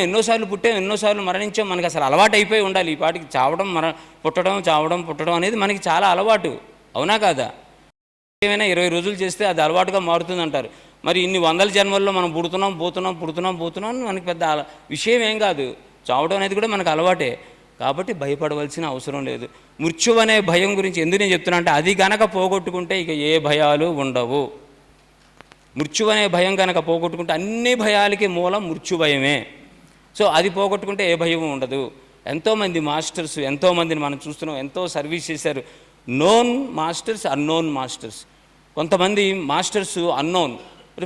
ఎన్నోసార్లు పుట్టాం ఎన్నోసార్లు మరణించాం మనకి అసలు అలవాటు అయిపోయి ఉండాలి. ఈ పాటికి చావడం మర పుట్టడం చావడం పుట్టడం అనేది మనకి చాలా అలవాటు. అవునా కాదా? ఏమైనా ఇరవై రోజులు చేస్తే అది అలవాటుగా మారుతుంది అంటారు మరి ఇన్ని వందల జన్మల్లో మనం పుడుతున్నాం పోతున్నాం పుడుతున్నాం పోతున్నాం అని మనకి పెద్ద విషయం ఏం కాదు. చావడం అనేది కూడా మనకు అలవాటే. కాబట్టి భయపడవలసిన అవసరం లేదు. మృత్యు అనే భయం గురించి ఎందుకు నేను చెప్తున్నా అంటే అది గనక పోగొట్టుకుంటే ఇక ఏ భయాలు ఉండవు. మృత్యు అనే భయం కనుక పోగొట్టుకుంటే అన్ని భయాలకి మూలం మృత్యు భయమే. సో అది పోగొట్టుకుంటే ఏ భయం ఉండదు. ఎంతోమంది మాస్టర్స్ ఎంతోమందిని మనం చూస్తున్నాం ఎంతో సర్వీస్ చేశారు. నోన్ మాస్టర్స్ అన్నోన్ మాస్టర్స్ కొంతమంది masters unknown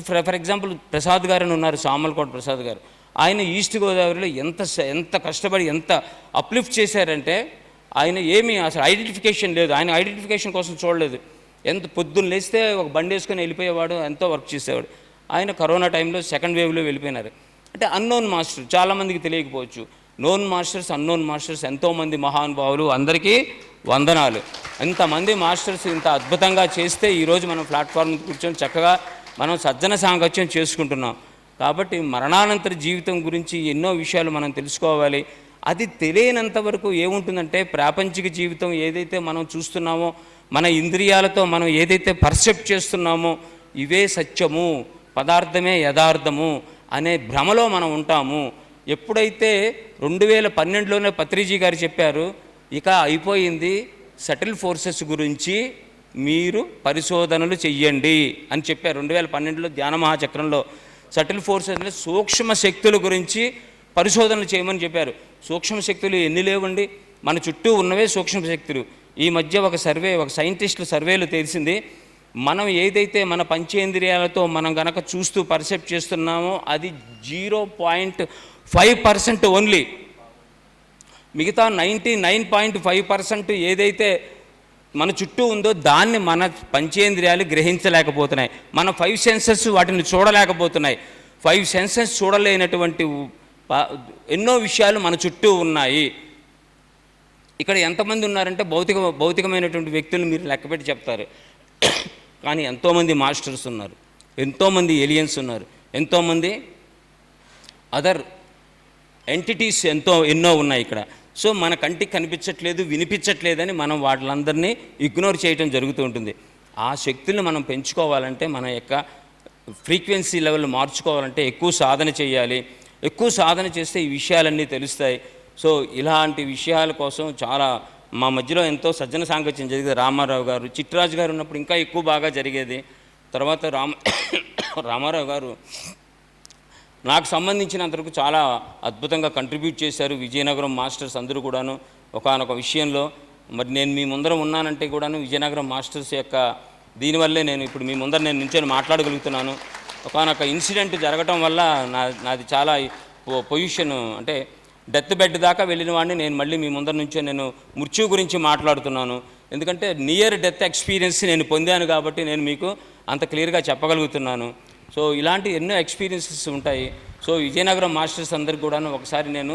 for for example Prasad garu అని ఉన్నారు సామల్కోట ప్రసాద్ గారు. ఆయన ఈస్ట్ గోదావరిలో ఎంత ఎంత కష్టపడి ఎంత అప్లిఫ్ట్ చేశారంటే ఆయన ఏమీ అసలు ఐడెంటిఫికేషన్ లేదు. ఆయన ఐడెంటిఫికేషన్ కోసం చూడలేదు. ఎంత పొద్దున్న లేస్తే ఒక బండి వేసుకొని వెళ్ళిపోయేవాడు ఎంతో వర్క్ చేసేవాడు. ఆయన కరోనా టైంలో సెకండ్ వేవ్లో వెళ్ళిపోయినారు. అంటే అన్నోన్ మాస్టర్ చాలామందికి తెలియకపోవచ్చు. నోన్ మాస్టర్స్ అన్నోన్ మాస్టర్స్ ఎంతోమంది మహానుభావులు అందరికీ వందనాలు. ఇంతమంది మాస్టర్స్ ఇంత అద్భుతంగా చేస్తే ఈరోజు మనం ప్లాట్ఫామ్ కూర్చొని చక్కగా మనం సజ్జన సాంగత్యం చేసుకుంటున్నాం. కాబట్టి మరణానంతర జీవితం గురించి ఎన్నో విషయాలు మనం తెలుసుకోవాలి. అది తెలియనంత వరకు ఏముంటుందంటే ప్రాపంచిక జీవితం ఏదైతే మనం చూస్తున్నామో మన ఇంద్రియాలతో మనం ఏదైతే పర్సెప్ట్ చేస్తున్నామో ఇవే సత్యము పదార్థమే యథార్థము. అనే భ్రమలో మనం ఉంటాము. ఎప్పుడైతే రెండు వేల పన్నెండులోనే పత్రిజీ గారు చెప్పారు ఇక అయిపోయింది సటిల్ ఫోర్సెస్ గురించి మీరు పరిశోధనలు చెయ్యండి అని చెప్పారు. రెండు వేల పన్నెండులో ధ్యాన మహాచక్రంలో సటిల్ ఫోర్సెస్ సూక్ష్మ శక్తుల గురించి పరిశోధనలు చేయమని చెప్పారు. సూక్ష్మ శక్తులు ఎన్ని లేవండి? మన చుట్టూ ఉన్నవే సూక్ష్మ శక్తులు. ఈ మధ్య ఒక సర్వే ఒక సైంటిస్టుల సర్వేలు తెలిసింది మనం ఏదైతే మన పంచేంద్రియాలతో మనం గనక చూస్తూ పర్సెప్ట్ చేస్తున్నామో అది zero point five percent only మిగతా ninety nine point five percent ఏదైతే మన చుట్టూ ఉందో దాన్ని మన పంచేంద్రియాలు గ్రహించలేకపోతున్నాయి. మన ఫైవ్ సెన్సెస్ వాటిని చూడలేకపోతున్నాయి. ఫైవ్ సెన్సెస్ చూడలేనటువంటి ఎన్నో విషయాలు మన చుట్టూ ఉన్నాయి. ఇక్కడ ఎంతమంది ఉన్నారంటే భౌతిక భౌతికమైనటువంటి వ్యక్తులు మీరు లెక్కపెట్టి చెప్తారు. కానీ ఎంతోమంది మాస్టర్స్ ఉన్నారు ఎంతోమంది ఏలియన్స్ ఉన్నారు ఎంతోమంది అదర్ ఎంటిటీస్ ఎంతో ఎన్నో ఉన్నాయి ఇక్కడ. సో మన కంటికి కనిపించట్లేదు వినిపించట్లేదని మనం వాళ్ళందరినీ ఇగ్నోర్ చేయటం జరుగుతూ ఉంటుంది. ఆ శక్తులను మనం పెంచుకోవాలంటే మన యొక్క ఫ్రీక్వెన్సీ లెవెల్ మార్చుకోవాలంటే ఎక్కువ సాధన చేయాలి. ఎక్కువ సాధన చేస్తే ఈ విషయాలన్నీ తెలుస్తాయి. సో ఇలాంటి విషయాల కోసం చాలా మా మధ్యలో ఎంతో సజ్జన సాంగత్యం జరిగేది. రామారావు గారు చిట్రాజు గారు ఉన్నప్పుడు ఇంకా ఎక్కువ బాగా జరిగేది. తర్వాత రామ రామారావు గారు నాకు సంబంధించినంతవరకు చాలా అద్భుతంగా కంట్రిబ్యూట్ చేశారు. విజయనగరం మాస్టర్స్ అందరూ కూడాను ఒకానొక విషయంలో. మరి నేను మీ ముందర ఉన్నానంటే కూడాను విజయనగరం మాస్టర్స్ యొక్క దీనివల్లే నేను ఇప్పుడు మీ ముందర నేను నించొని మాట్లాడగలుగుతున్నాను. ఒకానొక ఇన్సిడెంట్ జరగటం వల్ల నా నాది చాలా పొజిషన్ అంటే డెత్ బెడ్ దాకా వెళ్ళిన వాడిని నేను మళ్ళీ మీ ముందర నుంచే నేను మృత్యు గురించి మాట్లాడుతున్నాను. ఎందుకంటే నియర్ డెత్ ఎక్స్పీరియన్స్ నేను పొందాను కాబట్టి నేను మీకు అంత క్లియర్గా చెప్పగలుగుతున్నాను. సో ఇలాంటి ఎన్నో ఎక్స్పీరియన్సెస్ ఉంటాయి. సో విజయనగరం మాస్టర్స్ అందరికి కూడాను ఒకసారి నేను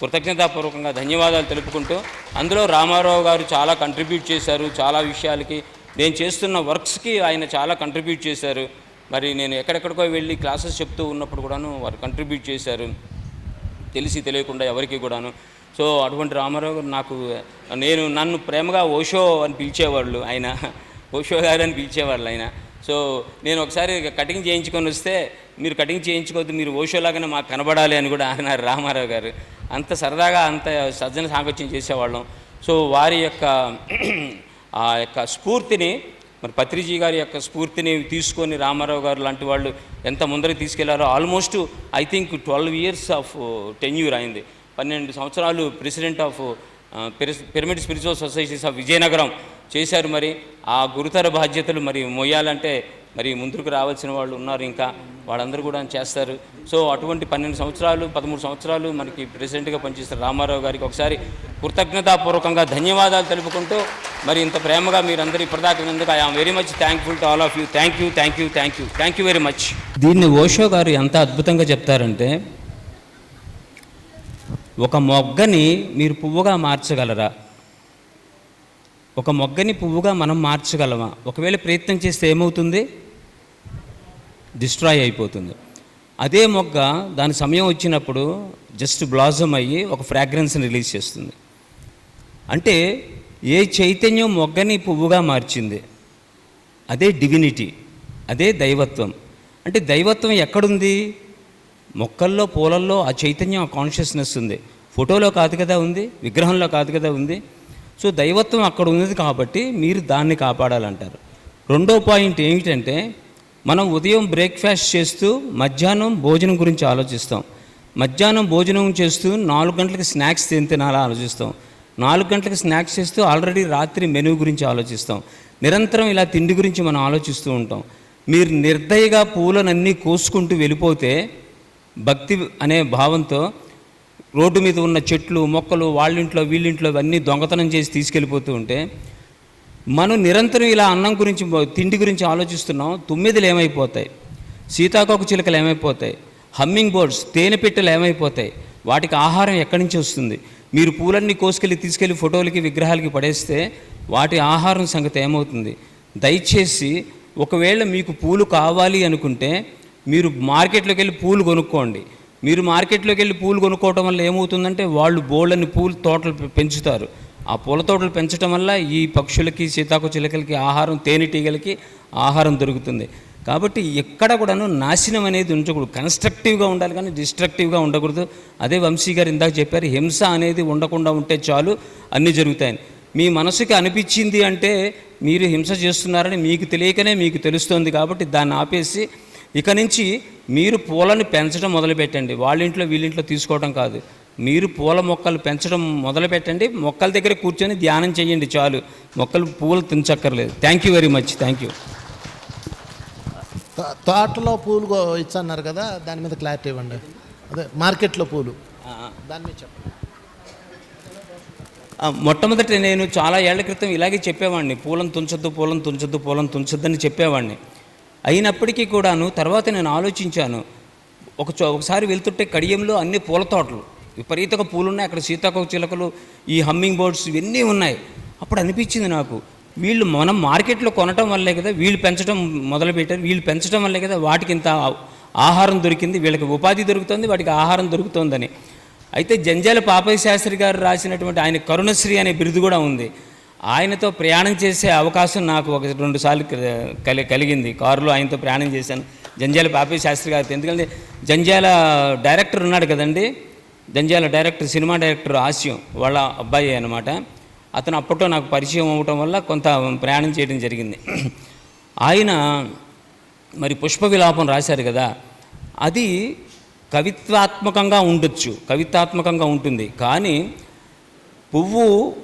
కృతజ్ఞతాపూర్వకంగా ధన్యవాదాలు తెలుపుకుంటూ అందులో రామారావు గారు చాలా కంట్రిబ్యూట్ చేశారు చాలా విషయాలకి నేను చేస్తున్న వర్క్స్కి ఆయన చాలా కంట్రిబ్యూట్ చేశారు. మరి నేను ఎక్కడెక్కడికో వెళ్ళి క్లాసెస్ చెప్తూ ఉన్నప్పుడు కూడాను వారు కంట్రిబ్యూట్ చేశారు. తెలిసి తెలియకుండా ఎవరికి కూడాను. సో అటువంటి రామారావు గారు నాకు నేను నన్ను ప్రేమగా ఓషో అని పిలిచేవాళ్ళు ఆయన. ఓషో గారు అని పిలిచేవాళ్ళు ఆయన. సో నేను ఒకసారి కటింగ్ చేయించుకొని వస్తే మీరు కటింగ్ చేయించుకోవద్దు మీరు ఓషోలాగానే మాకు కనబడాలి అని కూడా అన్నారు రామారావు గారు. అంత సరదాగా అంత సజ్జన సాంగత్యం చేసేవాళ్ళం. సో వారి యొక్క ఆ యొక్క స్ఫూర్తిని మరి పత్రిజీ గారి యొక్క స్ఫూర్తిని తీసుకొని రామారావు గారు లాంటి వాళ్ళు ఎంత ముందరికి తీసుకెళ్ళారో almost I think twelve years of tenure అయింది. పన్నెండు సంవత్సరాలు president of pyramid spiritual societies of Vizianagaram చేశారు మరి. ఆ గురుతర బాధ్యతలు మరి మొయ్యాలంటే మరి ముందుకు రావాల్సిన వాళ్ళు ఉన్నారు ఇంకా. వాళ్ళందరూ కూడా చేస్తారు. సో అటువంటి పన్నెండు సంవత్సరాలు పదమూడు సంవత్సరాలు మనకి ప్రెసిడెంట్గా పనిచేస్తారు రామారావు గారికి ఒకసారి కృతజ్ఞతాపూర్వకంగా ధన్యవాదాలు తెలుపుకుంటూ మరి ఇంత ప్రేమగా మీరందరూ ఇప్పటిదాకా I'm very much thankful to all of you thank you thank you thank you thank you very much దీన్ని ఓషో గారు ఎంత అద్భుతంగా చెప్తారంటే ఒక మొగ్గని మీరు పువ్వుగా మార్చగలరా? ఒక మొగ్గని పువ్వుగా మనం మార్చగలమా? ఒకవేళ ప్రయత్నం చేస్తే ఏమవుతుంది? డిస్ట్రాయ్ అయిపోతుంది. అదే మొగ్గ దాని సమయం వచ్చినప్పుడు జస్ట్ బ్లాజమ్ అయ్యి ఒక ఫ్రాగ్రెన్స్ని రిలీజ్ చేస్తుంది. అంటే ఏ చైతన్యం మొగ్గని పువ్వుగా మార్చింది? అదే డివినిటీ అదే దైవత్వం. అంటే దైవత్వం ఎక్కడుంది? మొక్కల్లో పూలల్లో ఆ చైతన్యం ఆ కాన్షియస్నెస్ ఉంది. ఫోటోలో కాదు కదా ఉంది విగ్రహంలో కాదు కదా ఉంది. సో దైవత్వం అక్కడ ఉంది కాబట్టి మీరు దాన్ని కాపాడాలంటారు. రెండో పాయింట్ ఏమిటంటే మనం ఉదయం బ్రేక్ఫాస్ట్ చేస్తూ మధ్యాహ్నం భోజనం గురించి ఆలోచిస్తాం. మధ్యాహ్నం భోజనం చేస్తూ నాలుగు గంటలకు స్నాక్స్ తినాలా ఆలోచిస్తాం. నాలుగు గంటలకు స్నాక్స్ చేస్తూ ఆల్రెడీ రాత్రి మెనూ గురించి ఆలోచిస్తాం. నిరంతరం ఇలా తిండి గురించి మనం ఆలోచిస్తూ ఉంటాం. మీరు నిర్దయగా పూలనన్నీ కోసుకుంటూ వెళ్ళిపోతే భక్తి అనే భావంతో రోడ్డు మీద ఉన్న చెట్లు మొక్కలు వాళ్ళింట్లో వీళ్ళింట్లో ఇవన్నీ దొంగతనం చేసి తీసుకెళ్ళిపోతూ ఉంటే మనం నిరంతరం ఇలా అన్నం గురించి తిండి గురించి ఆలోచిస్తున్నాం తొమ్మిదిలు ఏమైపోతాయి సీతాకోక చిలుకలు ఏమైపోతాయి హమ్మింగ్ బర్డ్స్ తేనె పెట్టెలు ఏమైపోతాయి వాటికి ఆహారం ఎక్కడి నుంచి వస్తుంది? మీరు పూలన్నీ కోసుకెళ్ళి తీసుకెళ్ళి ఫోటోలకి విగ్రహాలకి పడేస్తే వాటి ఆహారం సంగతి ఏమవుతుంది? దయచేసి ఒకవేళ మీకు పూలు కావాలి అనుకుంటే మీరు మార్కెట్లోకి వెళ్ళి పూలు కొనుక్కోండి. మీరు మార్కెట్లోకి వెళ్ళి పూలు కొనుక్కోవటం వల్ల ఏమవుతుందంటే వాళ్ళు బోళ్ళని పూల తోటలు పెంచుతారు. ఆ పూల తోటలు పెంచడం వల్ల ఈ పక్షులకి సీతాకు చిలకలకి ఆహారం తేనెటీగలకి ఆహారం దొరుకుతుంది. కాబట్టి ఎక్కడ కూడాను నాశనం అనేది ఉంచకూడదు కన్స్ట్రక్టివ్గా ఉండాలి కానీ డిస్ట్రక్టివ్గా ఉండకూడదు. అదే వంశీ గారు ఇందాక చెప్పారు హింస అనేది ఉండకుండా ఉంటే చాలు అన్నీ జరుగుతాయని. మీ మనసుకి అనిపించింది అంటే మీరు హింస చేస్తున్నారని మీకు తెలియకనే మీకు తెలుస్తుంది కాబట్టి దాన్ని ఆపేసి ఇక నుంచి మీరు పూలను పెంచడం మొదలుపెట్టండి. వాళ్ళ ఇంట్లో వీళ్ళింట్లో తీసుకోవడం కాదు. మీరు పూల మొక్కలు పెంచడం మొదలుపెట్టండి. మొక్కల దగ్గర కూర్చొని ధ్యానం చేయండి చాలు. మొక్కలు పూలు తెంచక్కర్లేదు thank you very much thank you తోటలో పూలు ఇచ్చన్నారు కదా దాని మీద క్లారిటీ ఇవ్వండి. అదే మార్కెట్లో పూలు. దాని మీద చెప్పండి. మొట్టమొదట నేను చాలా ఏళ్ళ క్రితం ఇలాగే చెప్పేవాడిని. పూలను తుంచొద్దు పూలను తుంచొద్దు పూలను తుంచొద్దని చెప్పేవాడిని. అయినప్పటికీ కూడాను తర్వాత నేను ఆలోచించాను. ఒక చో ఒకసారి వెళ్తుంటే కడియంలో అన్ని పూల తోటలు. విపరీతంగా పూలు ఉన్నాయి అక్కడ సీతాకోక చిలకలు ఈ హమ్మింగ్ బర్డ్స్ ఇవన్నీ ఉన్నాయి. అప్పుడు అనిపించింది నాకు వీళ్ళు మనం మార్కెట్లో కొనటం వల్లే కదా వీళ్ళు పెంచడం మొదలుపెట్టారు. వీళ్ళు పెంచడం వల్లే కదా వాటికి ఇంత ఆహారం దొరికింది. వీళ్ళకి ఉపాధి దొరుకుతుంది వాటికి ఆహారం దొరుకుతుందని. అయితే జంజాల పాపయ్య శాస్త్రి గారు రాసినటువంటి ఆయన కరుణశ్రీ అనే బిరుదు కూడా ఉంది. ఆయనతో ప్రయాణం చేసే అవకాశం నాకు ఒక రెండు సార్లు కలి కలిగింది. కారులో ఆయనతో ప్రయాణం చేశాను. జంజాల పాపయ్య శాస్త్రి గారితో. ఎందుకంటే జంజాల డైరెక్టర్ ఉన్నాడు కదండి జంజాల డైరెక్టర్ సినిమా డైరెక్టర్ హాస్యం వాళ్ళ అబ్బాయి అనమాట అతను అప్పట్లో నాకు పరిచయం అవ్వటం వల్ల కొంత ప్రయాణం చేయడం జరిగింది. ఆయన మరి పుష్ప విలాపం రాశారు కదా అది కవిత్వాత్మకంగా ఉండొచ్చు కవిత్వాత్మకంగా ఉంటుంది. కానీ పువ్వు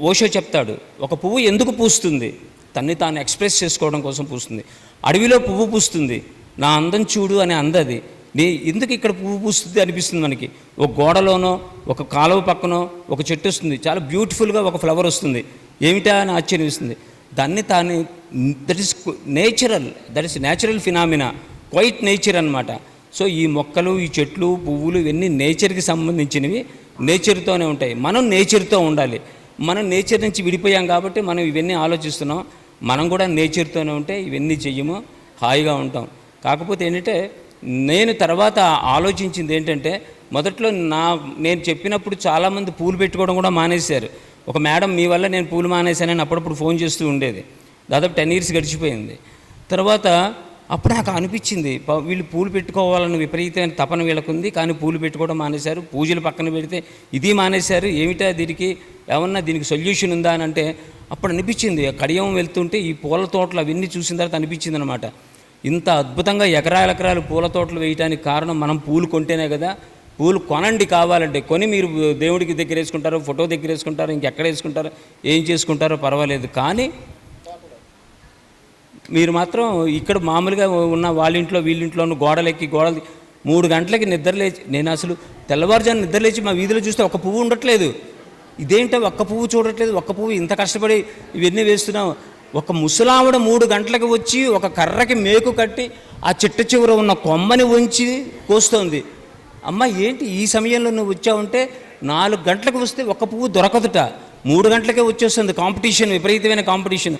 ఓషో చెప్తాడు ఒక పువ్వు ఎందుకు పూస్తుంది? తన్ని తాను ఎక్స్ప్రెస్ చేసుకోవడం కోసం పూస్తుంది. అడవిలో పువ్వు పూస్తుంది. నా అందం చూడు అనే అందది. నీ ఎందుకు ఇక్కడ పువ్వు పూస్తుంది అనిపిస్తుంది మనకి? ఒక గోడలోనో ఒక కాలువ పక్కనో ఒక చెట్టు వస్తుంది. చాలా బ్యూటిఫుల్గా ఒక ఫ్లవర్ వస్తుంది. ఏమిటా అని ఆశ్చర్యం ఇస్తుంది దాన్ని తాను that is natural that is natural phenomena quite nature అనమాట సో ఈ మొక్కలు ఈ చెట్లు పువ్వులు ఇవన్నీ నేచర్కి సంబంధించినవి. నేచర్తోనే ఉంటాయి. మనం నేచర్తో ఉండాలి. మనం నేచర్ నుంచి విడిపోయాం కాబట్టి మనం ఇవన్నీ ఆలోచిస్తున్నాం. మనం కూడా నేచర్తోనే ఉంటే ఇవన్నీ చెయ్యము. హాయిగా ఉంటాం. కాకపోతే ఏంటంటే నేను తర్వాత ఆలోచించింది ఏంటంటే మొదట్లో నా నేను చెప్పినప్పుడు చాలామంది పూలు పెట్టుకోవడం కూడా మానేశారు. ఒక మేడం మీ వల్ల నేను పూలు మానేశానని అప్పుడప్పుడు ఫోన్ చేస్తూ ఉండేది. దాదాపు టెన్ ఇయర్స్ గడిచిపోయింది. తర్వాత అప్పుడు నాకు అనిపించింది ప- వీళ్ళు పూలు పెట్టుకోవాలని విపరీతమైన తపన వీళ్ళకుంది కానీ పూలు పెట్టుకోవడం మానేశారు. పూజలు పక్కన పెడితే ఇది మానేశారు ఏమిటా దీనికి ఏమన్నా దీనికి సొల్యూషన్ ఉందా అని అంటే అప్పుడు అనిపించింది. కడియం వెళ్తుంటే ఈ పూల తోటలు అవన్నీ చూసిన తర్వాత అనిపించింది అనమాట ఇంత అద్భుతంగా ఎకరాల ఎకరాలు పూల తోటలు వేయటానికి కారణం మనం పూలు కొంటేనే కదా. పూలు కొనండి కావాలంటే. కొని మీరు దేవుడికి దగ్గర వేసుకుంటారు ఫోటో దగ్గర వేసుకుంటారు ఇంకెక్కడ వేసుకుంటారు ఏం చేసుకుంటారో పర్వాలేదు. కానీ మీరు మాత్రం ఇక్కడ మామూలుగా ఉన్న వాళ్ళ ఇంట్లో వీళ్ళింట్లోనూ గోడలెక్కి గోడలు మూడు గంటలకి నిద్రలేచి నేను అసలు తెల్లవారుజాను నిద్రలేచి మా వీధిలో చూస్తే ఒక పువ్వు ఉండట్లేదు. ఇదేంటో ఒక్క పువ్వు చూడట్లేదు ఒక్క పువ్వు ఇంత కష్టపడి ఇవన్నీ వేస్తున్నాం ఒక ముసలావిడ మూడు గంటలకు వచ్చి ఒక కర్రకి మేకు కట్టి ఆ చెట్టు చివర ఉన్న కొమ్మని ఉంచి కోస్తోంది. అమ్మ ఏంటి ఈ సమయంలో నువ్వు వచ్చావంటే నాలుగు గంటలకు వస్తే ఒక పువ్వు దొరకదుట. మూడు గంటలకే వచ్చేస్తుంది కాంపిటీషన్ విపరీతమైన కాంపిటీషన్.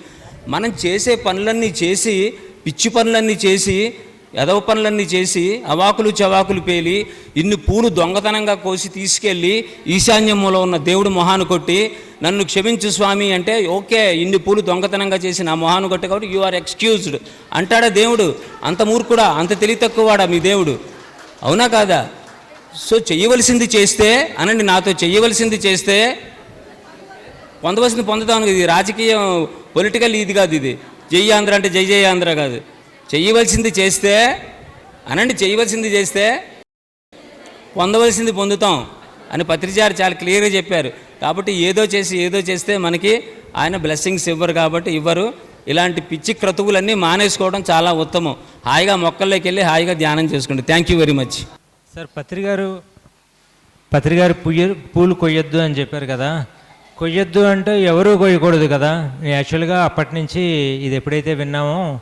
మనం చేసే పనులన్నీ చేసి పిచ్చి పనులన్నీ చేసి ఎదవ పనులన్నీ చేసి అవాకులు చవాకులు పేలి ఇన్ని పూలు దొంగతనంగా కోసి తీసుకెళ్ళి ఈశాన్యములో ఉన్న దేవుడు మొహాను కొట్టి నన్ను క్షమించు స్వామి అంటే ఓకే ఇన్ని పూలు దొంగతనంగా చేసి నా మొహాను కొట్టి కాబట్టి యు ఆర్ ఎక్స్క్యూజ్డ్ అంటాడా దేవుడు. అంత మూర్ఖుడా అంత తెలివి తక్కువవాడా మీ దేవుడు? అవునా కాదా? సో చెయ్యవలసింది చేస్తే అనండి నాతో చెయ్యవలసింది చేస్తే పొందవలసింది పొందుతాను ఇది రాజకీయం పొలిటికల్ ఇది కాదు ఇది. జై ఆంధ్ర అంటే జై జై ఆంధ్ర కాదు. చెయ్యవలసింది చేస్తే అనండి చేయవలసింది చేస్తే పొందవలసింది పొందుతాం అని పత్రిచారు చాలా క్లియర్గా చెప్పారు. కాబట్టి ఏదో చేసి ఏదో చేస్తే మనకి ఆయన బ్లెస్సింగ్స్ ఇవ్వరు కాబట్టి ఇవ్వరు. ఇలాంటి పిచ్చి క్రతువులన్నీ మానేసుకోవడం చాలా ఉత్తమం. హాయిగా మొక్కల్లోకి వెళ్ళి హాయిగా ధ్యానం చేసుకోండి. Thank you very much sir పత్రికారు Patri గారు పుయ్య పూలు కొయ్యొద్దు అని చెప్పారు కదా. కొయ్యొద్దు అంటే ఎవరూ కొయ్యకూడదు కదా. యాక్చువల్గా అప్పటి నుంచి ఇది ఎప్పుడైతే విన్నామో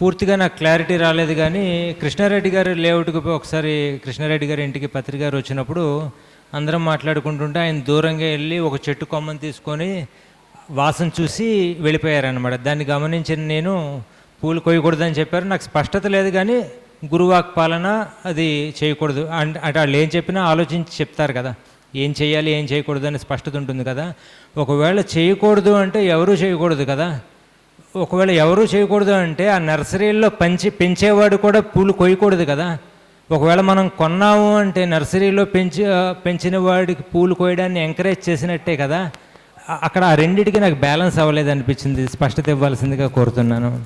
పూర్తిగా నాకు క్లారిటీ రాలేదు కానీ కృష్ణారెడ్డి గారు లేఅవుట్కి ఒకసారి కృష్ణారెడ్డి గారి ఇంటికి పత్రిక గారు వచ్చినప్పుడు అందరం మాట్లాడుకుంటుంటే ఆయన దూరంగా వెళ్ళి ఒక చెట్టు కొమ్మని తీసుకొని వాసన చూసి వెళ్ళిపోయారనమాట దాన్ని గమనించిన నేను పూలు కొయ్యకూడదని చెప్పారు. నాకు స్పష్టత లేదు కానీ గురువాక్ పాలన అది చేయకూడదు. అంటే అంటే వాళ్ళు ఏం చెప్పినా ఆలోచించి చెప్తారు కదా. ఏం చేయాలి ఏం చేయకూడదు అని స్పష్టత ఉంటుంది కదా. ఒకవేళ చేయకూడదు అంటే ఎవరూ చేయకూడదు కదా. ఒకవేళ ఎవరూ చేయకూడదు అంటే ఆ నర్సరీల్లో పెంచి పెంచేవాడు కూడా పూలు కొయ్యకూడదు కదా. ఒకవేళ మనం కొన్నాము అంటే నర్సరీలో పెంచి పెంచిన వాడికి పూలు కోయడాన్ని ఎంకరేజ్ చేసినట్టే కదా. అక్కడ ఆ రెండిటికి నాకు బ్యాలెన్స్ అవ్వలేదు అనిపించింది. స్పష్టత ఇవ్వాల్సిందిగా కోరుతున్నాను.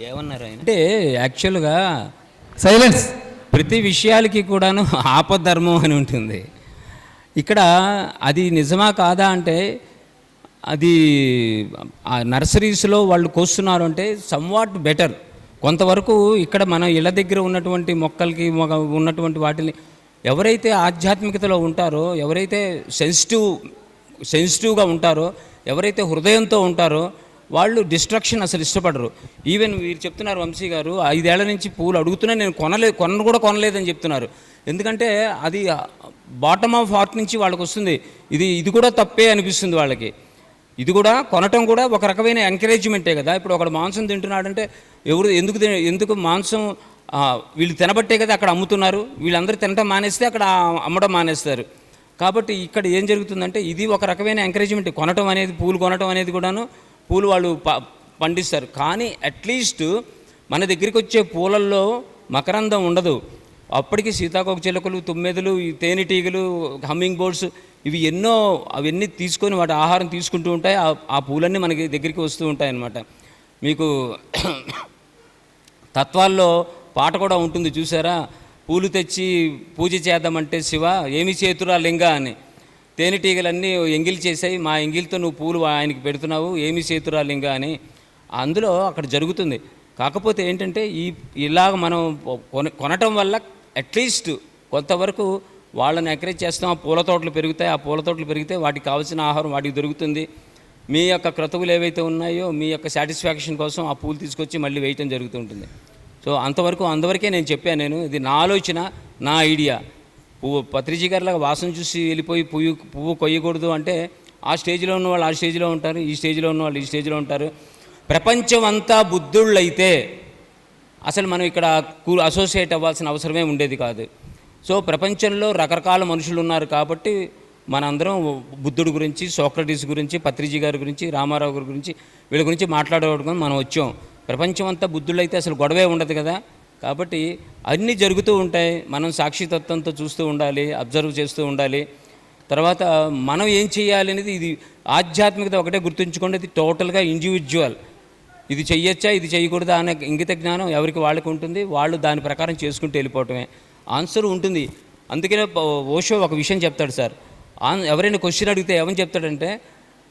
ఏమన్నారు ఆయన? అంటే యాక్చువల్గా సైలెన్స్. ప్రతి విషయాలకి కూడాను ఆపద్ధర్మం అని ఉంటుంది. ఇక్కడ అది నిజమా కాదా అంటే అది ఆ నర్సరీస్లో వాళ్ళు కోస్తున్నారు అంటే సమ్వాట్ బెటర్ కొంతవరకు ఇక్కడ మన ఇళ్ళ దగ్గర ఉన్నటువంటి మొక్కలకి మొగ- ఉన్నటువంటి వాటిని ఎవరైతే ఆధ్యాత్మికతలో ఉంటారో ఎవరైతే సెన్సిటివ్ సెన్సిటివ్గా ఉంటారో ఎవరైతే హృదయంతో ఉంటారో వాళ్ళు డిస్ట్రక్షన్ అసలు ఇష్టపడరు. ఈవెన్ వీరు చెప్తున్నారు వంశీ గారు ఐదేళ్ళ నుంచి పూలు అడుగుతున్నా నేను కొనలే కొనను కూడా కొనలేదని చెప్తున్నారు. ఎందుకంటే అది బాటమ్ ఆఫ్ హార్ట్ నుంచి వాళ్ళకి వస్తుంది ఇది ఇది కూడా తప్పే అనిపిస్తుంది వాళ్ళకి. ఇది కూడా కొనటం కూడా ఒక రకమైన ఎంకరేజ్మెంటే కదా. ఇప్పుడు ఒకడు మాంసం తింటున్నాడంటే ఎవరు ఎందుకు తిన- ఎందుకు మాంసం వీళ్ళు తినబట్టే కదా అక్కడ అమ్ముతున్నారు. వీళ్ళందరూ తినటం మానేస్తే అక్కడ అమ్మడం మానేస్తారు. కాబట్టి ఇక్కడ ఏం జరుగుతుందంటే ఇది ఒక రకమైన ఎంకరేజ్మెంట్ కొనటం అనేది పూలు కొనటం అనేది కూడాను పూలు వాళ్ళు ప- పండిస్తారు. కానీ అట్లీస్ట్ మన దగ్గరికి వచ్చే పూలల్లో మకరందం ఉండదు. అప్పటికి సీతాకోక చిలుకలు తుమ్మెదలు ఈ తేనెటీగలు హమ్మింగ్ బోర్డ్స్ ఇవి ఎన్నో అవన్నీ తీసుకొని వాటి ఆహారం తీసుకుంటూ ఉంటాయి. ఆ- ఆ పూలన్నీ మనకి దగ్గరికి వస్తూ ఉంటాయి అన్నమాట మీకు తత్వాల్లో పాట కూడా ఉంటుంది చూసారా? పూలు తెచ్చి పూజ చేద్దామంటే శివ ఏమి చేతురా లింగ అని. తేనెటీగలన్నీ ఎంగిల్ చేసాయి మా ఎంగిల్తో నువ్వు పూలు ఆయనకి పెడుతున్నావు ఏమి చేతురా లింగ అని. అందులో అక్కడ జరుగుతుంది. కాకపోతే ఏంటంటే ఈ ఇలాగ మనం కొన కొనటం వల్ల అట్లీస్ట్ కొంతవరకు వాళ్ళని ఎంకరేజ్ చేస్తాం. ఆ పూల తోటలు పెరుగుతాయి. ఆ పూల తోటలు పెరిగితే వాటికి కావాల్సిన ఆహారం వాటికి దొరుకుతుంది. మీ యొక్క క్రతువులు ఏవైతే ఉన్నాయో మీ యొక్క సాటిస్ఫాక్షన్ కోసం ఆ పూలు తీసుకొచ్చి మళ్ళీ వేయటం జరుగుతూ ఉంటుంది. సో అంతవరకు అంతవరకే నేను చెప్పాను నేను ఇది నా ఆలోచన నా ఐడియా. పువ్వు పత్రిజీ గారిలాగా వాసన చూసి వెళ్ళిపోయి పువ్వు పువ్వు కొయ్యకూడదు అంటే ఆ స్టేజ్లో ఉన్న వాళ్ళు ఆ స్టేజ్లో ఉంటారు ఈ స్టేజ్లో ఉన్న వాళ్ళు ఈ స్టేజ్లో ఉంటారు. ప్రపంచం అంతా బుద్ధుళ్ళైతే అసలు మనం ఇక్కడ కూ- అసోసియేట్ అవ్వాల్సిన అవసరమే ఉండేది కాదు. సో ప్రపంచంలో రకరకాల మనుషులు ఉన్నారు కాబట్టి మనందరం బుద్ధుడి గురించి సోక్రటీస్ గురించి పత్రిజీ గారి గురించి రామారావు గారి గురించి వీళ్ళ గురించి మాట్లాడేవాడుకొని మనం వచ్చాం. ప్రపంచం అంతా బుద్ధుళ్ళైతే అసలు గొడవే ఉండదు కదా. కాబట్టి అన్నీ జరుగుతూ ఉంటాయి. మనం సాక్షితత్వంతో చూస్తూ ఉండాలి అబ్జర్వ్ చేస్తూ ఉండాలి. తర్వాత మనం ఏం చేయాలి అనేది ఇది ఆధ్యాత్మికత ఒకటే గుర్తుంచుకోండి. ఇది టోటల్గా ఇండివిజువల్ ఇది చెయ్యొచ్చా ఇది చేయకూడదా అనే ఇంగిత జ్ఞానం ఎవరికి వాళ్ళకి ఉంటుంది. వాళ్ళు దాని ప్రకారం చేసుకుంటూ వెళ్ళిపోవటమే. ఆన్సర్ ఉంటుంది. అందుకనే ఓషో ఒక విషయం చెప్తాడు సార్. ఆన్ ఎవరైనా క్వశ్చన్ అడిగితే ఏమని చెప్తాడంటే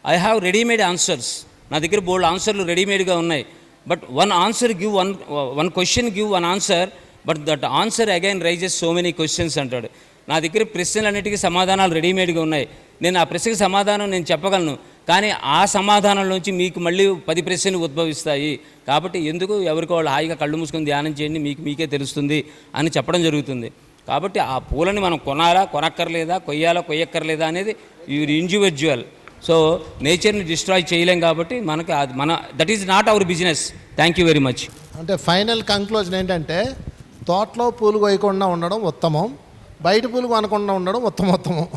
ఐ హ్యావ్ రెడీమేడ్ ఆన్సర్స్ నా దగ్గర బోల్డ్ ఆన్సర్లు రెడీమేడ్గా ఉన్నాయి. But one answer give one one question give one answer but that answer again raises so many questions అంటాడు. నా దగ్గర ప్రశ్నలన్నిటికీ సమాధానాలు రెడీమేడ్గా ఉన్నాయి. నేను ఆ ప్రశ్నకి సమాధానం నేను చెప్పగలను. కానీ ఆ సమాధానం నుంచి మీకు మళ్ళీ పది ప్రశ్నలు ఉద్భవిస్తాయి. కాబట్టి ఎందుకు ఎవరికి వాళ్ళు హాయిగా కళ్ళు మూసుకొని ధ్యానం చేయండి మీకు మీకే తెలుస్తుంది అని చెప్పడం జరుగుతుంది. కాబట్టి ఆ పూలని మనం కొనాలా కొనక్కర్లేదా కొయ్యాలా కొయ్యక్కర్లేదా అనేది ఇండివిజువల్ సో నేచర్ని డిస్ట్రాయ్ చేయలేం కాబట్టి మనకి అది మన that is not our business. Thank you very much. అంటే ఫైనల్ కంక్లూజన్ ఏంటంటే తోటలో పూలు కొయ్యకుండా ఉండడం ఉత్తమం బయట పూలు కొనకుండా ఉండడం ఉత్తమోత్తమం.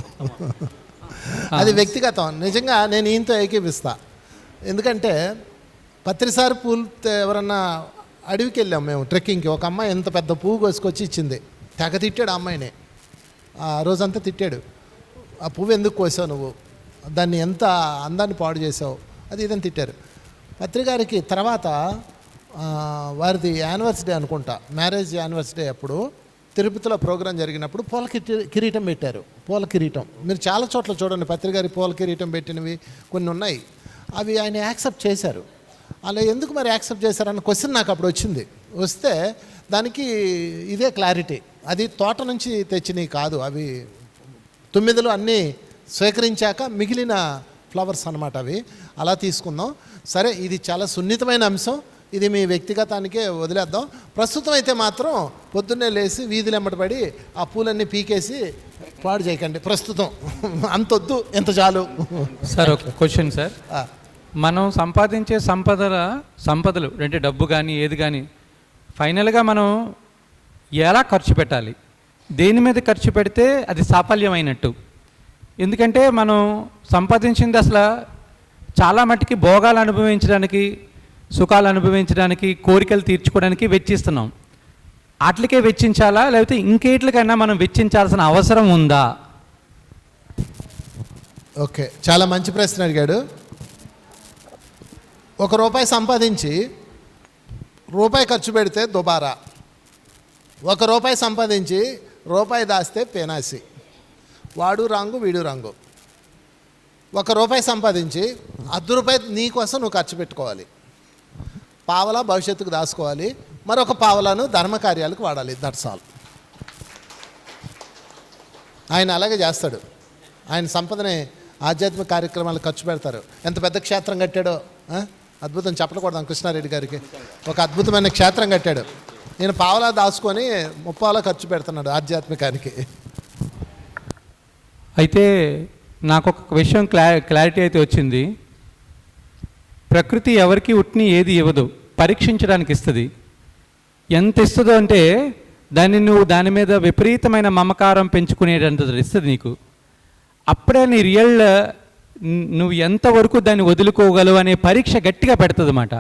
అది వ్యక్తిగతం. నిజంగా నేను ఈయనతో ఏకీపిస్తా ఎందుకంటే పత్రిసారి పూలుతో ఎవరన్నా అడవికి వెళ్ళాం మేము ట్రెక్కింగ్కి. ఒక అమ్మాయి ఎంత పెద్ద పువ్వు కోసుకొచ్చి ఇచ్చింది. తెగ తిట్టాడు ఆ అమ్మాయిని. ఆ రోజంతా తిట్టాడు. ఆ పువ్వు ఎందుకు కోసావు నువ్వు? దాన్ని ఎంత అందాన్ని పాడు చేసావు? అది ఇదని తిట్టారు. పత్రికారికి తర్వాత వారిది యానివర్సరీ అనుకుంటా. మ్యారేజ్ యానివర్సరీ అప్పుడు తిరుపతిలో ప్రోగ్రాం జరిగినప్పుడు పూల కిరీ- కిరీటం పెట్టారు. పూల కిరీటం. మీరు చాలా చోట్ల చూడండి పత్రికారి పూల కిరీటం పెట్టినవి కొన్ని ఉన్నాయి. అవి ఆయన యాక్సెప్ట్ చేశారు. అలా ఎందుకు మరి యాక్సెప్ట్ చేశారన్న క్వశ్చన్ నాకు అప్పుడు వచ్చింది. వస్తే దానికి ఇదే క్లారిటీ. అది తోట నుంచి తెచ్చినవి కాదు అవి తొమ్మిదిలో అన్నీ స్వీకరించాక మిగిలిన ఫ్లవర్స్ అన్నమాట అవి. అలా తీసుకుందాం. సరే ఇది చాలా సున్నితమైన అంశం. ఇది మీ వ్యక్తిగతానికే వదిలేద్దాం. ప్రస్తుతం అయితే మాత్రం పొద్దున్నే లేచి వీధులు ఎమ్మటపడి ఆ పూలన్నీ పీకేసి పాడు చేయకండి. ప్రస్తుతం. అంతొద్దు. ఎంత చాలు? సార్ ఒక క్వశ్చన్ సార్. మనం సంపాదించే సంపదల సంపదలు అంటే డబ్బు కానీ ఏది కానీ ఫైనల్గా మనం ఎలా ఖర్చు పెట్టాలి? దేని మీద ఖర్చు పెడితే అది సాఫల్యమైనట్టు? ఎందుకంటే మనం సంపాదించింది అసలు చాలా మట్టుకి భోగాలు అనుభవించడానికి సుఖాలు అనుభవించడానికి కోరికలు తీర్చుకోవడానికి వెచ్చిస్తున్నాం. వాటికే వెచ్చించాలా? లేకపోతే ఇంకేట్లకైనా మనం వెచ్చించాల్సిన అవసరం ఉందా? ఓకే. చాలా మంచి ప్రశ్న అడిగాడు. ఒక రూపాయి సంపాదించి రూపాయి ఖర్చు పెడితే దుబారా. ఒక రూపాయి సంపాదించి రూపాయి దాస్తే పేనాసి. వాడు రంగు వీడు రంగు. ఒక రూపాయి సంపాదించి అర్ధ రూపాయి నీకోసం నువ్వు ఖర్చు పెట్టుకోవాలి. పావలా భవిష్యత్తుకు దాచుకోవాలి. మరొక పావలాను ధర్మకార్యాలకు వాడాలి. దట్స్ ఆల్ ఆయన అలాగే చేస్తాడు. ఆయన సంపదనే ఆధ్యాత్మిక కార్యక్రమాలు ఖర్చు పెడతారు. ఎంత పెద్ద క్షేత్రం కట్టాడో అద్భుతం చెప్పకూడదాం కృష్ణారెడ్డి గారికి. ఒక అద్భుతమైన క్షేత్రం కట్టాడు. నేను పావలా దాచుకొని ముప్పావలా ఖర్చు పెడుతున్నాడు ఆధ్యాత్మికానికి. అయితే నాకు ఒక విషయం క్లా క్లారిటీ అయితే వచ్చింది. ప్రకృతి ఎవరికి ఉట్ని ఏది ఇవ్వదు. పరీక్షించడానికి ఇస్తుంది. ఎంత ఇస్తుందో అంటే దాన్ని నువ్వు దాని మీద విపరీతమైన మమకారం పెంచుకునేటంత ఇస్తుంది నీకు. అప్పుడే నీ రియల్ నువ్వు ఎంతవరకు దాన్ని వదులుకోగలవు అనే పరీక్ష గట్టిగా పెడుతుంది అన్నమాట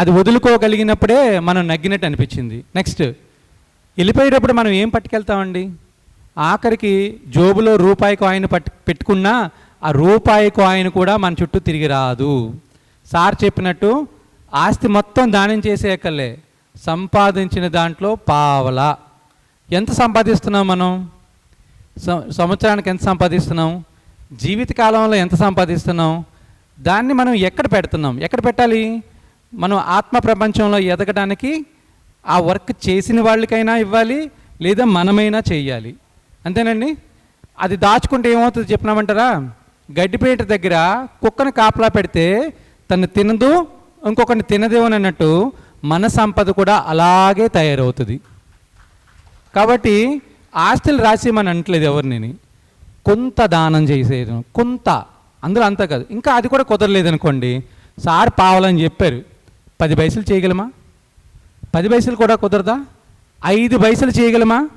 అది వదులుకోగలిగినప్పుడే మనం నగ్గినట్టు అనిపించింది. నెక్స్ట్ వెళ్ళిపోయేటప్పుడు మనం ఏం పట్టుకెళ్తామండి? ఆఖరికి జోబులో రూపాయి కాయిన్ పట్టు పెట్టుకున్నా ఆ రూపాయి కాయిన్ కూడా మన చుట్టూ తిరిగి రాదు. సార్ చెప్పినట్టు ఆస్తి మొత్తం దానం చేసేయక్కలే సంపాదించిన దాంట్లో పావలా. ఎంత సంపాదిస్తున్నాం మనం? సంవత్సరానికి ఎంత సంపాదిస్తున్నాం? జీవితకాలంలో ఎంత సంపాదిస్తున్నాం? దాన్ని మనం ఎక్కడ పెడుతున్నాం? ఎక్కడ పెట్టాలి? మనం ఆత్మ ప్రపంచంలో ఎదగడానికి ఆ వర్క్ చేసిన వాళ్ళకైనా ఇవ్వాలి లేదా మనమైనా చేయాలి. అంతేనండి? అది దాచుకుంటే ఏమవుతుంది చెప్పినామంటారా? గడ్డిపేట దగ్గర కుక్కను కాపలా పెడితే తను తినదు ఇంకొకరిని తినదేవని అన్నట్టు మన సంపద కూడా అలాగే తయారవుతుంది. కాబట్టి ఆస్తులు రాసేయమని అంటలేదు ఎవరిని కొంత దానం చేసేది కొంత అందులో అంతా కాదు. ఇంకా అది కూడా కుదరలేదు అనుకోండి సార్ పావాలని చెప్పారు. పది పైసలు చేయగలమా? పది పైసలు కూడా కుదరదా? ఐదు పైసలు చేయగలమా?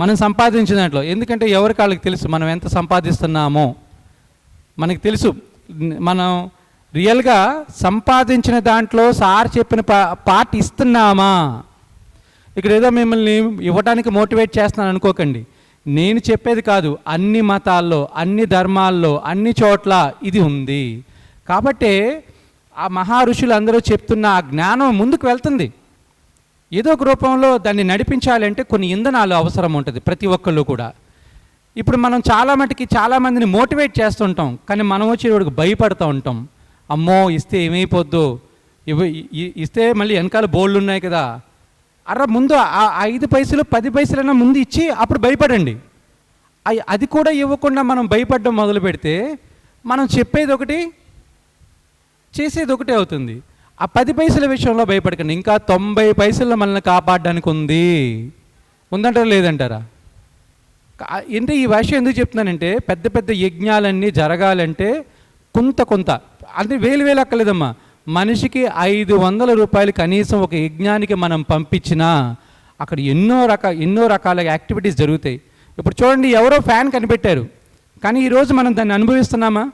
మనం సంపాదించిన దాంట్లో. ఎందుకంటే ఎవరికి వాళ్ళకి తెలుసు మనం ఎంత సంపాదిస్తున్నామో. మనకి తెలుసు. మనం రియల్గా సంపాదించిన దాంట్లో సార్ చెప్పిన పా పార్ట్ ఇస్తున్నామా? ఇక్కడ ఏదో మిమ్మల్ని ఇవ్వడానికి మోటివేట్ చేస్తున్నాను అనుకోకండి. నేను చెప్పేది కాదు అన్ని మతాల్లో అన్ని ధర్మాల్లో అన్ని చోట్ల ఇది ఉంది. కాబట్టి ఆ మహా ఋషులు అందరూ చెప్తున్న ఆ జ్ఞానం ముందుకు వెళ్తుంది. ఏదో ఒక రూపంలో దాన్ని నడిపించాలంటే కొన్ని ఇంధనాలు అవసరం ఉంటుంది ప్రతి ఒక్కళ్ళు కూడా. ఇప్పుడు మనం చాలా మటుకి చాలామందిని మోటివేట్ చేస్తుంటాం కానీ మనం వచ్చేవాడికి భయపడుతూ ఉంటాం. అమ్మో ఇస్తే ఏమైపోద్దు? ఇవి ఇస్తే మళ్ళీ వెనకాల బోళ్ళు ఉన్నాయి కదా. అర్ర ముందు ఆ ఐదు పైసలు పది పైసలైనా ముందు ఇచ్చి అప్పుడు భయపడండి. అది కూడా ఇవ్వకుండా మనం భయపడడం మొదలు పెడితే మనం చెప్పేది ఒకటి చేసేది ఒకటే అవుతుంది. ఆ పది పైసల విషయంలో భయపడకండి. ఇంకా తొంభై పైసలు మనల్ని కాపాడడానికి ఉంది. ఉందంటారా లేదంటారా? అంటే ఈ భాష ఎందుకు చెప్తున్నానంటే పెద్ద పెద్ద యజ్ఞాలన్నీ జరగాలంటే కొంత కొంత. అంటే వేలు వేలు అక్కర్లేదమ్మా. మనిషికి ఐదు వందల రూపాయలు కనీసం ఒక యజ్ఞానికి మనం పంపించినా అక్కడ ఎన్నో రక ఎన్నో రకాల యాక్టివిటీస్ జరుగుతాయి. ఇప్పుడు చూడండి ఎవరో ఫ్యాన్ కనిపెట్టారు. కానీ ఈరోజు మనం దాన్ని అనుభవిస్తున్నామా?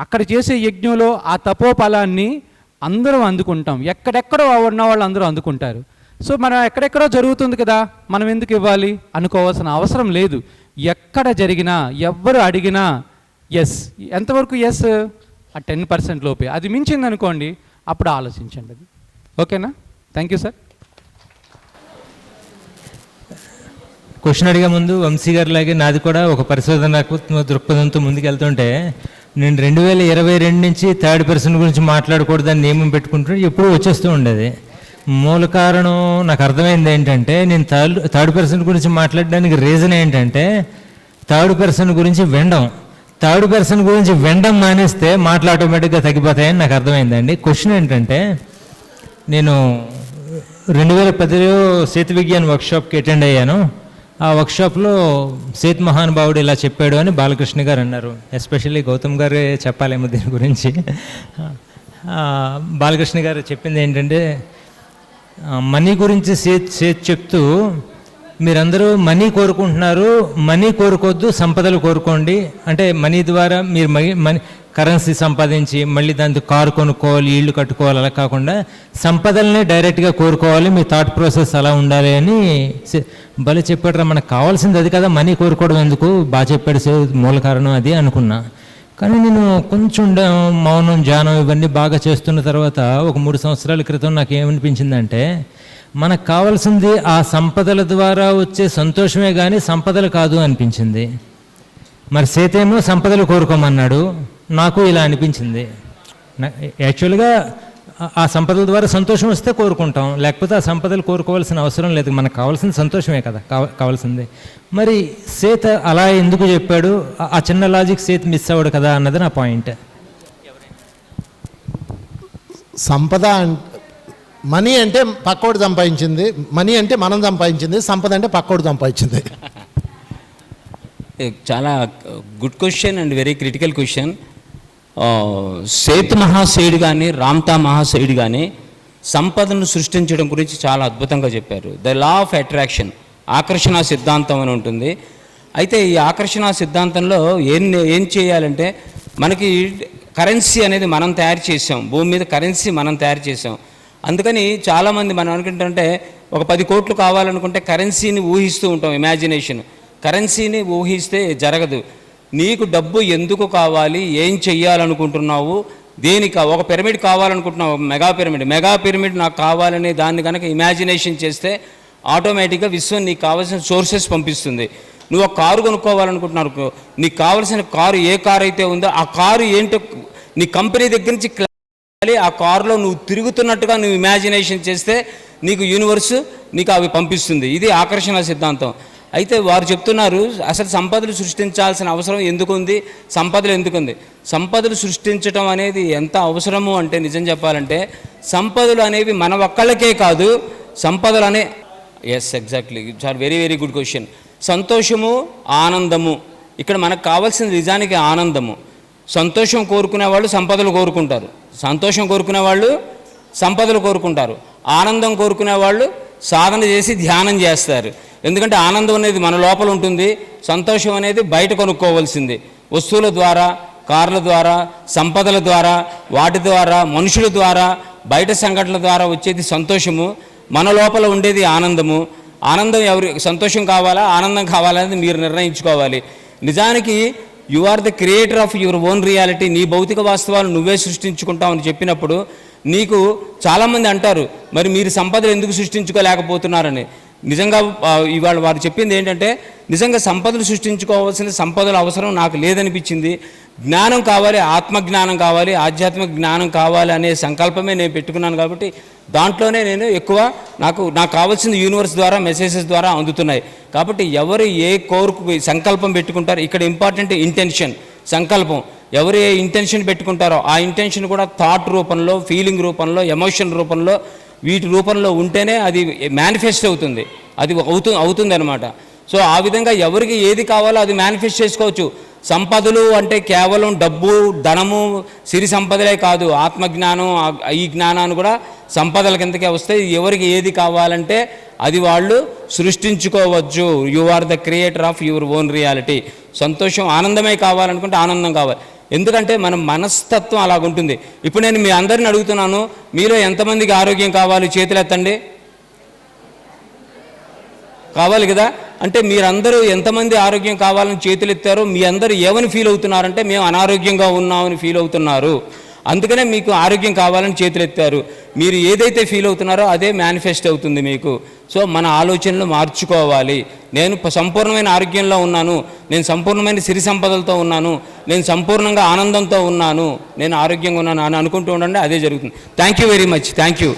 అక్కడ చేసే యజ్ఞంలో ఆ తపోఫలాన్ని అందరూ అందుకుంటాం. ఎక్కడెక్కడో ఉన్న వాళ్ళు అందరూ అందుకుంటారు. సో మనం ఎక్కడెక్కడో జరుగుతుంది కదా మనం ఎందుకు ఇవ్వాలి? అనుకోవాల్సిన అవసరం లేదు. ఎక్కడ జరిగినా ఎవ్వరు అడిగినా ఎస్ ఎంతవరకు ఎస్ ఆ టెన్ పర్సెంట్ లోపే. అది మించింది అనుకోండి అప్పుడు ఆలోచించండి అది. ఓకేనా? థ్యాంక్ యూ సార్ క్వశ్చన్ అడిగే ముందు వంశీ గారి లాగే నాది కూడా ఒక పరిశోధనాత్మక దృక్పథంతో ముందుకెళ్తుంటే నేను రెండు వేల ఇరవై రెండు నుంచి థర్డ్ పర్సన్ గురించి మాట్లాడకూడదని నియమం పెట్టుకుంటుంటే ఎప్పుడూ వచ్చేస్తూ ఉండేది. మూల కారణం నాకు అర్థమైంది ఏంటంటే నేను థర్డ్ థర్డ్ పర్సన్ గురించి మాట్లాడడానికి రీజన్ ఏంటంటే థర్డ్ పర్సన్ గురించి వినడం. థర్డ్ పర్సన్ గురించి వినడం మానేస్తే మాటలు ఆటోమేటిక్గా తగ్గిపోతాయని నాకు అర్థమైందండి. క్వశ్చన్ ఏంటంటే నేను రెండు వేల పదిలో సేతు విజ్ఞాన్ వర్క్షాప్కి అటెండ్ అయ్యాను. ఆ వర్క్షాప్లో సేత్ మహానుభావుడు ఇలా చెప్పాడు అని బాలకృష్ణ గారు అన్నారు. ఎస్పెషల్లీ గౌతమ్ గారే చెప్పాలేమో దీని గురించి. బాలకృష్ణ గారు చెప్పింది ఏంటంటే మనీ గురించి సేత్ సేత్ చెప్తూ మీరందరూ మనీ కోరుకుంటున్నారు మనీ కోరుకోవద్దు సంపదలు కోరుకోండి. అంటే మనీ ద్వారా మీరు మనీ కరెన్సీ సంపాదించి మళ్ళీ దాంతో కారు కొనుక్కోవాలి ఇల్లు కట్టుకోవాలి అలా కాకుండా సంపదలనే డైరెక్ట్గా కోరుకోవాలి మీ థాట్ ప్రాసెస్ అలా ఉండాలి అని భలే చెప్పాడు మనకు కావాల్సింది అది కదా మనీ కోరుకోవడం ఎందుకు? బాగా చెప్పాడు సే మూల కారణం అది అనుకున్నా. కానీ నేను కొంచెం మౌనం ధ్యానం ఇవన్నీ బాగా చేస్తున్న తర్వాత ఒక మూడు సంవత్సరాల క్రితం నాకు ఏమనిపించిందంటే మనకు కావాల్సింది ఆ సంపదల ద్వారా వచ్చే సంతోషమే కానీ సంపదలు కాదు అనిపించింది. మరి సీతేమో సంపదలు కోరుకోమన్నాడు. నాకు ఇలా అనిపించింది. యాక్చువల్గా ఆ- సంపదల ద్వారా సంతోషం వస్తే కోరుకుంటాం. లేకపోతే ఆ సంపదలు కోరుకోవాల్సిన అవసరం లేదు. మనకు కావాల్సిన సంతోషమే కదా. కావాల్సింది. మరి సీత అలా ఎందుకు చెప్పాడు? ఆ- ఆ చిన్న లాజిక్ సీత మిస్ అవ్వడు కదా అన్నది నా పాయింట్. సంపద అంటే మనీ అంటే పక్కోడు సంపాదించింది మనీ అంటే మనం సంపాదించింది సంపద అంటే పక్కోడు సంపాదించింది. చాలా good question and very critical question. Seth మహాశయుడు కానీ రామ్తా మహాశయుడు కానీ సంపదను సృష్టించడం గురించి చాలా అద్భుతంగా చెప్పారు. ద లా ఆఫ్ అట్రాక్షన్ ఆకర్షణ సిద్ధాంతం అని ఉంటుంది. అయితే ఈ ఆకర్షణ సిద్ధాంతంలో ఏం ఏం చేయాలంటే మనకి కరెన్సీ అనేది మనం తయారు చేసాం. భూమి మీద కరెన్సీ మనం తయారు చేసాం. అందుకని చాలామంది మనం అనుకుంటుంటే ఒక పది కోట్లు కావాలనుకుంటే కరెన్సీని ఊహిస్తూ ఉంటాం ఇమాజినేషన్ కరెన్సీని ఊహిస్తే జరగదు. నీకు డబ్బు ఎందుకు కావాలి ఏం చెయ్యాలనుకుంటున్నావు దేనికి ఒక పిరమిడ్ కావాలనుకుంటున్నావు మెగా పిరమిడ్. మెగా పిరమిడ్ నాకు కావాలనే దాన్ని కనుక ఇమాజినేషన్ చేస్తే ఆటోమేటిక్గా విశ్వం నీకు కావాల్సిన సోర్సెస్ పంపిస్తుంది. నువ్వు ఒక కారు కొనుక్కోవాలనుకుంటున్నావు నీకు కావాల్సిన కారు ఏ కారు అయితే ఉందో ఆ కారు ఏంటో నీ కంపెనీ దగ్గర నుంచి ఆ కారులో నువ్వు తిరుగుతున్నట్టుగా నువ్వు ఇమాజినేషన్ చేస్తే నీకు యూనివర్స్ నీకు అవి పంపిస్తుంది. ఇది ఆకర్షణ సిద్ధాంతం. అయితే వారు చెప్తున్నారు అసలు సంపదలు సృష్టించాల్సిన అవసరం ఎందుకుంది? సంపదలు ఎందుకుంది? సంపదలు సృష్టించడం అనేది ఎంత అవసరము అంటే నిజం చెప్పాలంటే సంపదలు అనేవి మన ఒక్కళ్ళకే కాదు సంపదలు అనే yes exactly sir very very good question సంతోషము ఆనందము. ఇక్కడ మనకు కావాల్సిన నిజానికి ఆనందము. సంతోషం కోరుకునే వాళ్ళు సంపదలు కోరుకుంటారు. సంతోషం కోరుకునే వాళ్ళు సంపదలు కోరుకుంటారు. ఆనందం కోరుకునే వాళ్ళు సాధన చేసి ధ్యానం చేస్తారు. ఎందుకంటే ఆనందం అనేది మన లోపల ఉంటుంది. సంతోషం అనేది బయట కొనుక్కోవాల్సింది. వస్తువుల ద్వారా కార్ల ద్వారా సంపదల ద్వారా వాటి ద్వారా మనుషుల ద్వారా బయట సంఘటనల ద్వారా వచ్చేది సంతోషము. మన లోపల ఉండేది ఆనందము. ఆనందం ఎవరి సంతోషం కావాలా ఆనందం కావాలనేది మీరు నిర్ణయించుకోవాలి. నిజానికి you are the creator of your own reality నీ భౌతిక వాస్తవాలు నువ్వే సృష్టించుకుంటావని చెప్పినప్పుడు నీకు చాలామంది అంటారు మరి మీరు సంపదలు ఎందుకు సృష్టించుకోలేకపోతున్నారని? నిజంగా ఇవాళ వారు చెప్పింది ఏంటంటే నిజంగా సంపదలు సృష్టించుకోవాల్సిన సంపదల అవసరం నాకు లేదనిపించింది. జ్ఞానం కావాలి ఆత్మజ్ఞానం కావాలి ఆధ్యాత్మిక జ్ఞానం కావాలి అనే సంకల్పమే నేను పెట్టుకున్నాను కాబట్టి దాంట్లోనే నేను ఎక్కువ నాకు నాకు కావాల్సిన యూనివర్స్ ద్వారా మెసేజెస్ ద్వారా అందుతున్నాయి. కాబట్టి ఎవరు ఏ కోరుకు సంకల్పం పెట్టుకుంటారు ఇక్కడ ఇంపార్టెంట్ ఇంటెన్షన్ సంకల్పం. ఎవరు ఏ ఇంటెన్షన్ పెట్టుకుంటారో ఆ ఇంటెన్షన్ కూడా థాట్ రూపంలో ఫీలింగ్ రూపంలో ఎమోషన్ రూపంలో వీటి రూపంలో ఉంటేనే అది మేనిఫెస్ట్ అవుతుంది. అది అవుతు అవుతుంది అనమాట సో ఆ విధంగా ఎవరికి ఏది కావాలో అది మేనిఫెస్ట్ చేసుకోవచ్చు. సంపదలు అంటే కేవలం డబ్బు ధనము సిరి సంపదలే కాదు. ఆత్మజ్ఞానం ఈ జ్ఞానాన్ని కూడా సంపదల కిందకే వస్తాయి. ఎవరికి ఏది కావాలంటే అది వాళ్ళు సృష్టించుకోవచ్చు. You are the creator of your own reality సంతోషం ఆనందమే కావాలనుకుంటే ఆనందం కావాలి. ఎందుకంటే మన మనస్తత్వం అలాగుంటుంది. ఇప్పుడు నేను మీ అందరిని అడుగుతున్నాను మీలో ఎంతమందికి ఆరోగ్యం కావాలి? చేతులు ఎత్తండి కావాలి కదా? అంటే మీరందరూ ఎంతమంది ఆరోగ్యం కావాలని చేతులు ఎత్తారో మీ అందరూ ఏమని ఫీల్ అవుతున్నారంటే మేము అనారోగ్యంగా ఉన్నామని ఫీల్ అవుతున్నారు. అందుకనే మీకు ఆరోగ్యం కావాలని చేతులు ఎత్తారు మీరు ఏదైతే ఫీల్ అవుతున్నారో అదే మేనిఫెస్ట్ అవుతుంది మీకు. సో మన ఆలోచనలు మార్చుకోవాలి. నేను ప- సంపూర్ణమైన ఆరోగ్యంలో ఉన్నాను. నేను సంపూర్ణమైన సిరి సంపదలతో ఉన్నాను. నేను సంపూర్ణంగా ఆనందంతో ఉన్నాను. నేను ఆరోగ్యంగా ఉన్నాను అని అనుకుంటూ ఉండండి అదే జరుగుతుంది. Thank you very much thank you